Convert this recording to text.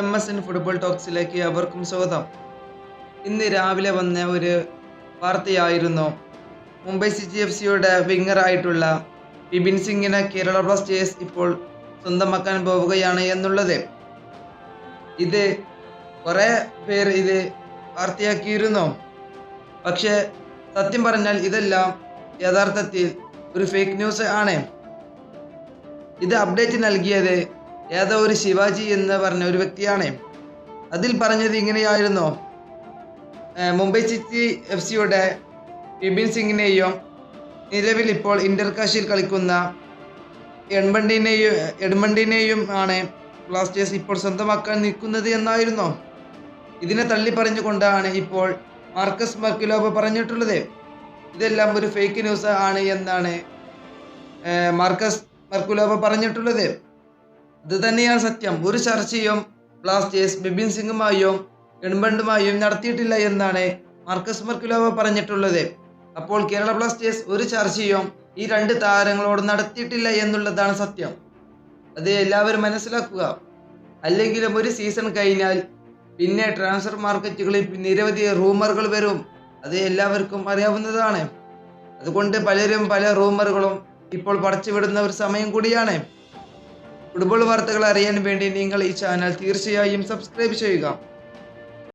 M S N football ടോക്സിലേക്ക് അവർക്കും സ്വാഗതം. ഇന്ന് രാവിലെ വന്ന ഒരു വാർത്തയായിരുന്നു. മുംബൈ സിറ്റി എഫ് സിയുടെ വിങ്ങറായിട്ടുള്ള ബിബിൻ സിംഗിനെ കേരള ബ്ലാസ്റ്റേഴ്സ് ഇപ്പോൾ സ്വന്തമാക്കാൻ പോവുകയാണ് എന്നുള്ളത്. ഇത് കുറേ പേർ ഇത് വാർത്തയാക്കിയിരുന്നു. പക്ഷേ സത്യം പറഞ്ഞാൽ ഇതെല്ലാം യഥാർത്ഥത്തിൽ ഒരു ഫേക്ക് ന്യൂസ് ആണ്. ഇത് അപ്ഡേറ്റ് നൽകിയത് ഏതോ ഒരു ശിവാജി എന്ന് പറഞ്ഞ ഒരു വ്യക്തിയാണ്. അതിൽ പറഞ്ഞത് ഇങ്ങനെയായിരുന്നു. മുംബൈ സിറ്റി എഫ് സിയുടെ ബിബിൻ സിംഗിനെയും നിലവിൽ ഇപ്പോൾ ഇന്റർകാശിൽ കളിക്കുന്ന എഡ്മണ്ടിനെയും എഡ്മണ്ടിനെയും ആണ് ബ്ലാസ്റ്റേഴ്സ് ഇപ്പോൾ സ്വന്തമാക്കാൻ നിൽക്കുന്നത് എന്നായിരുന്നു. ഇതിനെ തള്ളി പറഞ്ഞുകൊണ്ടാണ് ഇപ്പോൾ മാർക്കസ് മർക്കിലോബ പറഞ്ഞിട്ടുള്ളത്. ഇതെല്ലാം ഒരു ഫേക്ക് ന്യൂസ് ആണ് എന്നാണ് മാർക്കസ് മർക്കുലോബ പറഞ്ഞിട്ടുള്ളത്. ഇത് തന്നെയാണ് സത്യം. ഒരു ചർച്ചയും ബ്ലാസ്റ്റേഴ്സ് ബിബിൻ സിംഗുമായും എൺബണ്ടുമായും നടത്തിയിട്ടില്ല എന്നാണ് മാർക്കസ് മർക്കുലോവ പറഞ്ഞിട്ടുള്ളത്. അപ്പോൾ കേരള ബ്ലാസ്റ്റേഴ്സ് ഒരു ചർച്ചയും ഈ രണ്ട് താരങ്ങളോട് നടത്തിയിട്ടില്ല എന്നുള്ളതാണ് സത്യം. അത് എല്ലാവരും മനസ്സിലാക്കുക. അല്ലെങ്കിലും ഒരു സീസൺ കഴിഞ്ഞാൽ പിന്നെ ട്രാൻസ്ഫർ മാർക്കറ്റുകളിൽ നിരവധി റൂമറുകൾ വരും. അത് എല്ലാവർക്കും അറിയാവുന്നതാണ്. അതുകൊണ്ട് പലരും പല റൂമറുകളും ഇപ്പോൾ പടച്ചുവിടുന്ന ഒരു സമയം കൂടിയാണ്. ഫുട്ബോൾ വാർത്തകൾ അറിയാൻ വേണ്ടി നിങ്ങൾ ഈ ചാനൽ തീർച്ചയായും സബ്സ്ക്രൈബ് ചെയ്യുക.